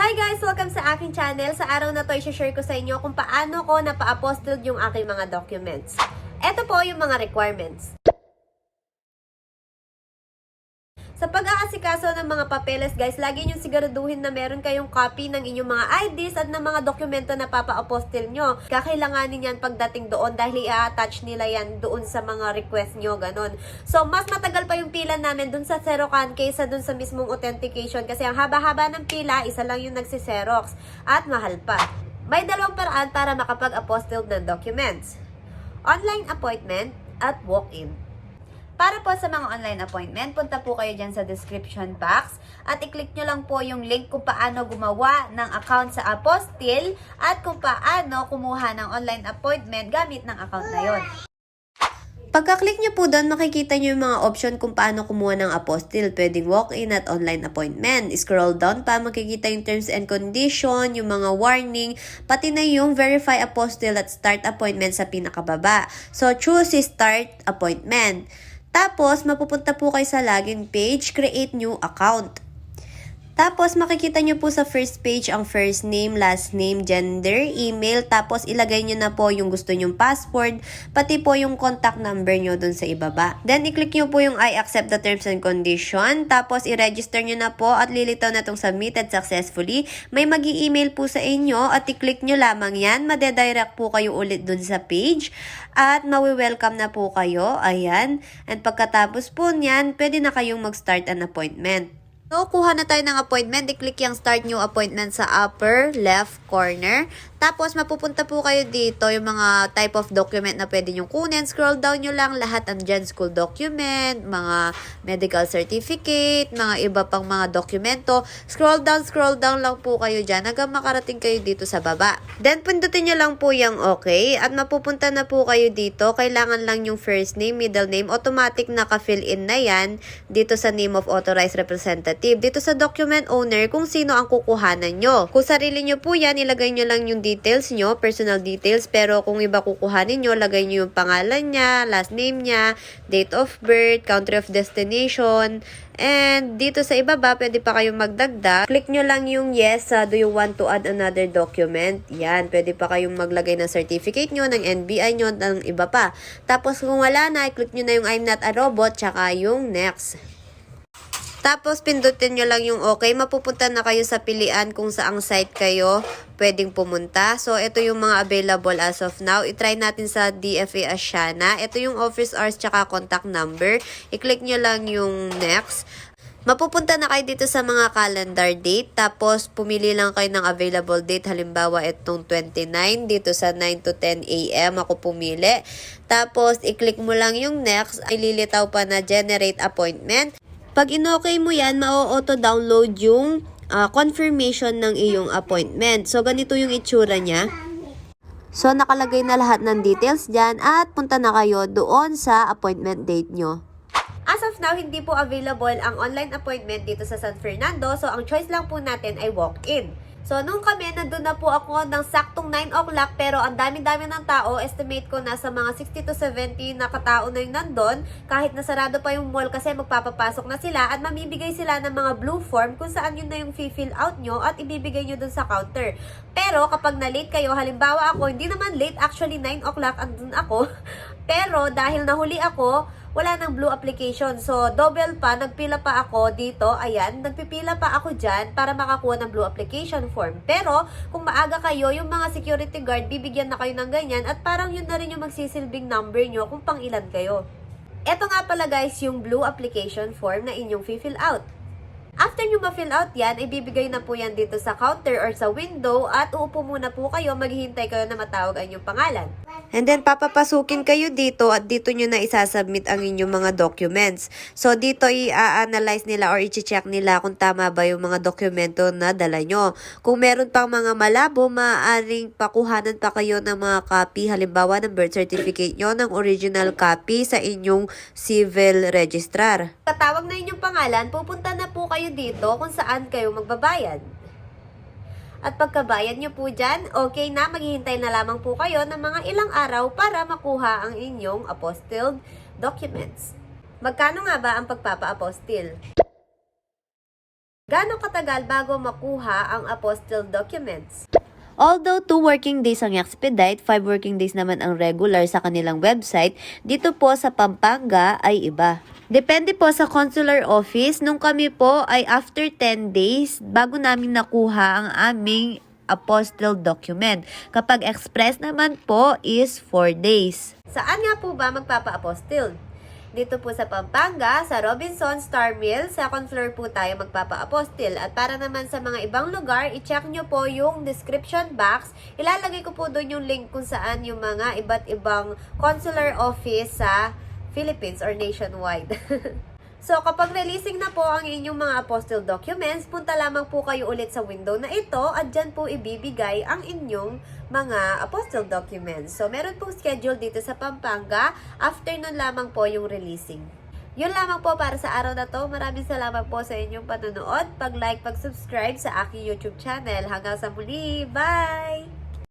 Hi guys! Welcome sa aking channel. Sa araw na to, i-share ko sa inyo kung paano ko napa-apostilled yung aking mga documents. Ito po yung mga requirements. Sa pag-aasikaso ng mga papeles, guys, lagi nyo siguraduhin na meron kayong copy ng inyong mga IDs at ng mga dokumento na papa-apostil nyo. Kakailanganin yan pagdating doon dahil i-attach nila yan doon sa mga request nyo, ganun. So, mas matagal pa yung pila namin doon sa Xerocan kaysa doon sa mismong authentication kasi ang haba-haba ng pila, isa lang yung nagsiserox at mahal pa. May dalawang paraan para makapag-apostil ng documents. Online appointment at walk-in. Para po sa mga online appointment, punta po kayo dyan sa description box at i-click nyo lang po yung link kung paano gumawa ng account sa Apostil at kung paano kumuha ng online appointment gamit ng account na yon. Pagka-click nyo po doon, makikita nyo yung mga option kung paano kumuha ng apostil. Pwedeng walk-in at online appointment. Scroll down pa, makikita yung terms and condition, yung mga warning, pati na yung verify apostil at start appointment sa pinakababa. So, choose start appointment. Tapos, mapupunta po kayo sa login page, create new account. Tapos, makikita nyo po sa first page ang first name, last name, gender, email. Tapos, ilagay nyo na po yung gusto nyong password, pati po yung contact number nyo dun sa ibaba. Then, i-click nyo po yung I accept the terms and condition. Tapos, i-register nyo na po at lilitaw na itong submitted successfully. May mag email po sa inyo at i-click nyo lamang yan. Madedirect po kayo ulit dun sa page. At mawi-welcome na po kayo. Ayan. And pagkatapos po niyan, pwede na kayong mag-start an appointment. So, kuha na tayo ng appointment. I-click yung start new appointment sa upper left corner. Tapos, mapupunta po kayo dito yung mga type of document na pwede nyo kunin. Scroll down nyo lang lahat andyan. School document, mga medical certificate, mga iba pang mga dokumento. Scroll down, scroll down lang po kayo dyan hanggang makarating kayo dito sa baba. Then, pindutin nyo lang po yung okay. At mapupunta na po kayo dito. Kailangan lang yung first name, middle name. Automatic naka-fill in na yan dito sa name of authorized representative. Dito sa document owner kung sino ang kukuhanan nyo. Kung sarili nyo po yan, ilagay nyo lang yung details nyo, personal details. Pero kung iba kukuhanin nyo, lagay nyo yung pangalan niya, last name niya, date of birth, country of destination, And dito sa ibaba, pwede pa kayong magdagdag. Click nyo lang yung yes, uh, do you want to add another document? Yan, pwede pa kayong maglagay ng certificate nyo, ng NBI nyo, ng iba pa. Tapos kung wala na, click nyo na yung I'm not a robot, tsaka yung next. Tapos, pindutin nyo lang yung okay. Mapupunta na kayo sa pilian kung saang site kayo pwedeng pumunta. So, ito yung mga available as of now. I-try natin sa DFA Asiana. Ito yung office hours tsaka contact number. I-click nyo lang yung next. Mapupunta na kayo dito sa mga calendar date. Tapos, pumili lang kayo ng available date. Halimbawa, itong 29. Dito sa 9 to 10 a.m. Ako pumili. Tapos, i-click mo lang yung next. Ililitaw pa na generate appointment. Pag in-okay mo yan, ma-auto-download yung ah, confirmation ng iyong appointment. So, ganito yung itsura niya. So, nakalagay na lahat ng details dyan at punta na kayo doon sa appointment date nyo. As of now, hindi po available ang online appointment dito sa San Fernando. So, ang choice lang po natin ay walk-in. So, nung kami, nandun na po ako ng saktong 9 o'clock pero ang dami-dami ng tao, estimate ko nasa mga 60 to 70 na katao na yung nandun kahit nasarado pa yung mall kasi magpapapasok na sila at mamibigay sila ng mga blue form kung saan yun na yung fill out nyo at ibibigay nyo dun sa counter. Pero kapag na-late kayo, halimbawa ako, hindi naman late, actually 9 o'clock andun ako, pero dahil nahuli ako, wala nang blue application. So, double pa, nagpila pa ako dito. Ayan, nagpipila pa ako dyan para makakuha ng blue application form. Pero, kung maaga kayo, yung mga security guard, bibigyan na kayo ng ganyan at parang yun na rin yung magsisilbing number nyo kung pang ilan kayo. Ito nga pala guys, yung blue application form na inyong fill out. After nyo ma-fill out yan, ibibigay na po yan dito sa counter or sa window at uupo muna po kayo, maghihintay kayo na matawag ang inyong pangalan. And then, papapasukin kayo dito at dito nyo na isasubmit ang inyong mga documents. So, dito i-analyze nila or i-check nila kung tama ba yung mga dokumento na dala nyo. Kung meron pang mga malabo, maaaring pakuhanan pa kayo ng mga copy, halimbawa ng birth certificate nyo, ng original copy sa inyong civil registrar. Katawag na inyong pangalan, pupunta na po kayo dito kung saan kayo magbabayad. At pagkabayad nyo po dyan, okay na, maghihintay na lamang po kayo ng mga ilang araw para makuha ang inyong apostilled documents. Magkano nga ba ang pagpapa-apostil? Gaano katagal bago makuha ang apostille documents? Although 2 working days ang expedite, 5 working days naman ang regular sa kanilang website, dito po sa Pampanga ay iba. Depende po sa consular office. Nung kami po ay after 10 days, bago namin nakuha ang aming apostille document. Kapag express naman po is 4 days. Saan nga po ba magpapa-apostille? Dito po sa Pampanga, sa Robinson Star Mill, sa consular po tayo magpapa-apostille. At para naman sa mga ibang lugar, i-check nyo po yung description box. Ilalagay ko po doon yung link kung saan yung mga iba't ibang consular office sa Philippines or nationwide. So, kapag releasing na po ang inyong mga apostille documents, punta lamang po kayo ulit sa window na ito at dyan po ibibigay ang inyong mga apostille documents. So, meron pong schedule dito sa Pampanga. Afternoon lamang po yung releasing. Yun lamang po para sa araw na to. Maraming salamat po sa inyong panonood. Pag-like, pag-subscribe sa aking YouTube channel. Hanggang sa muli. Bye!